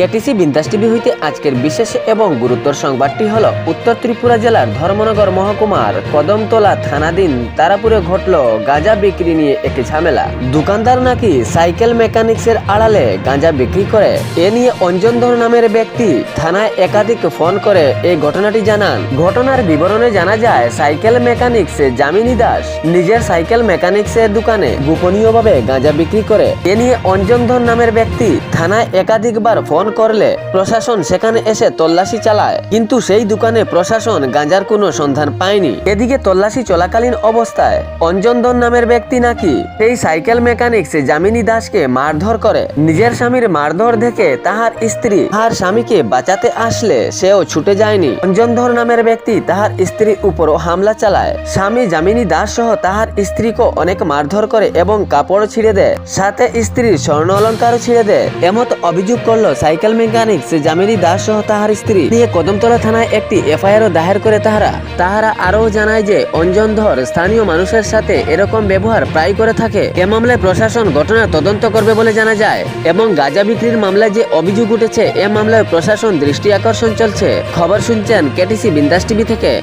KTC বিন্দাস TV হইতে আজকের বিশেষ এবং গুরুত্বর সংবাদটি হল, উত্তর ত্রিপুরা জেলার ধর্মনগর মহকুমার কদমতলা থানাধীন তারাপুরে ঘটল গাঁজা বিক্রি নিয়ে একটি ঝামেলা। দোকানদার নাকি সাইকেল মেকানিক্সের আড়ালে গাঁজা বিক্রি করে, এ নিয়ে অঞ্জন ধর নামের ব্যক্তি থানায় একাধিক ফোন করে এই ঘটনাটি জানান। ঘটনার বিবরণে জানা যায়, সাইকেল মেকানিক্স জামিনী দাস নিজের সাইকেল মেকানিক্সের দোকানে গোপনীয়ভাবে গাঁজা বিক্রি করে, এ নিয়ে অঞ্জন ধর নামের ব্যক্তি থানায় একাধিকবার ফোন করলে প্রশাসন সেখানে এসে তল্লাশি চালায়। কিন্তু সেই দোকানে প্রশাসন গাঁজার কোনো সন্ধান পায়নি। এদিকে তল্লাশি চলাকালীন অবস্থায় অঞ্জন ধর নামের ব্যক্তি নাকি সেই সাইকেল মেকানিক্স জামিনী দাসকে মারধর করে। নিজের স্বামীর মারধর দেখে তাহার স্ত্রী তাহার স্বামীকে বাঁচাতে আসলে সেও ছুটে যায়নি। অঞ্জন ধর নামের ব্যক্তি তাহার স্ত্রীর উপরও হামলা চালায়। স্বামী জামিনী দাস সহ তাহার স্ত্রীকে অনেক মারধর করে এবং কাপড় ছিঁড়ে দেয়। সাথে স্ত্রীর স্বর্ণ অলঙ্কারও ছিঁড়ে দেয়। এমত অভিযোগ করল সাইকেল মেকানিক্স জামিনী দাস সহ তাহার স্ত্রী নিয়ে কদমতলা থানায় একটি এফআইআরও দায়ের করে তাহারা। তাহারা আরও জানায় যে, অঞ্জন ধর স্থানীয় মানুষের সাথে এরকম ব্যবহার প্রায় করে থাকে। এ মামলায় প্রশাসন ঘটনার তদন্ত করবে বলে জানা যায় এবং গাঁজা বিক্রির মামলায় যে অভিযোগ উঠেছে, এ মামলায় প্রশাসন দৃষ্টি আকর্ষণ চলছে। খবর শুনছেন কেটিসি বিন্দাস টিভি থেকে।